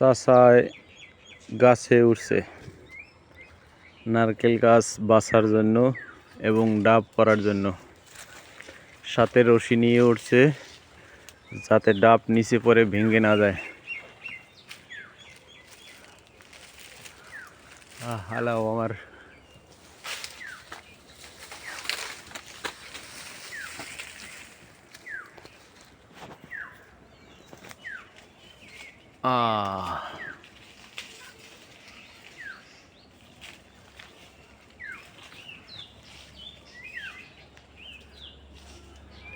চাষায় গাছে উঠছে নারকেল গাছ বাছার জন্য এবং ডাব করার জন্য। সাথে রশি নিয়ে উঠছে যাতে ডাব নিচে পরে ভেঙে না যায়। হ্যালো আমার আহ।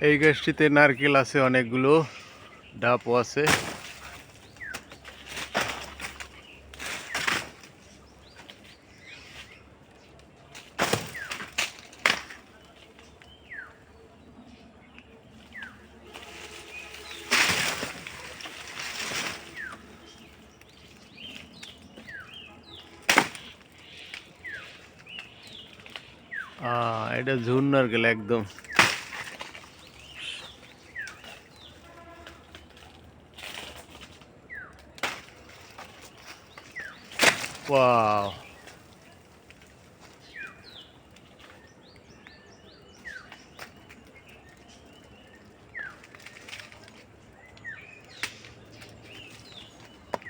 এই গাছটিতে নারকেল আছে অনেকগুলো ডাবও আছে। এটা ঝুন নারকেল একদম। ওয়াও।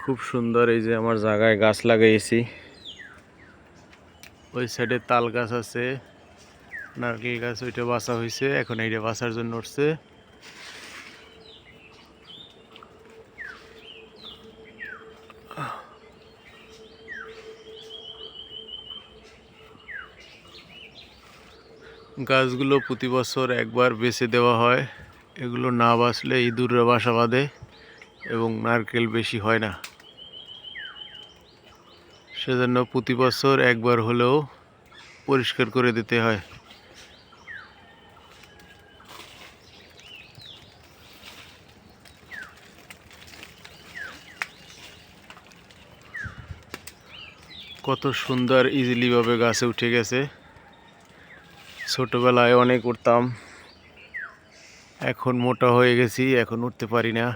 খুব সুন্দর এই যে আমার জায়গায় গাছ লাগাইছি ওই সাইডে তাল গাছ আছে। নারকেল গাছ ওইটা বাসা হয়েছে এখন এইটা বাসার জন্য উঠছে। গাছগুলো প্রতি বছর একবার বেছে দেওয়া হয়। এগুলো না বাঁচলে ইঁদুররা বাসা বাঁধে এবং নারকেল বেশি হয় না। সেজন্য প্রতি বছর একবার হলেও পরিষ্কার করে দিতে হয়। কত সুন্দর ইজিলিভাবে গাছে উঠে গেছে। ছোটবেলায় অনেক উঠতাম। এখন মোটা হয়ে গেছি, এখন উঠতে পারি না।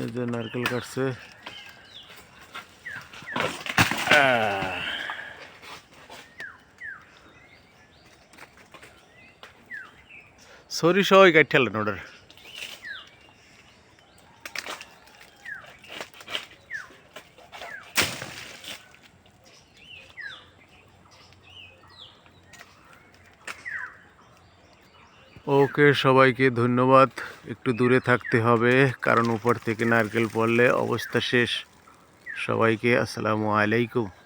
এই যে নারকেল কাটছে। আহ। সরি সবাই কাটঠালেন ওটার ওকে, সবাইকে ধন্যবাদ। একটু দূরে থাকতে হবে, কারণ উপর থেকে নারকেল পড়লে অবস্থা শেষ। সবাইকে আসসালামু আলাইকুম।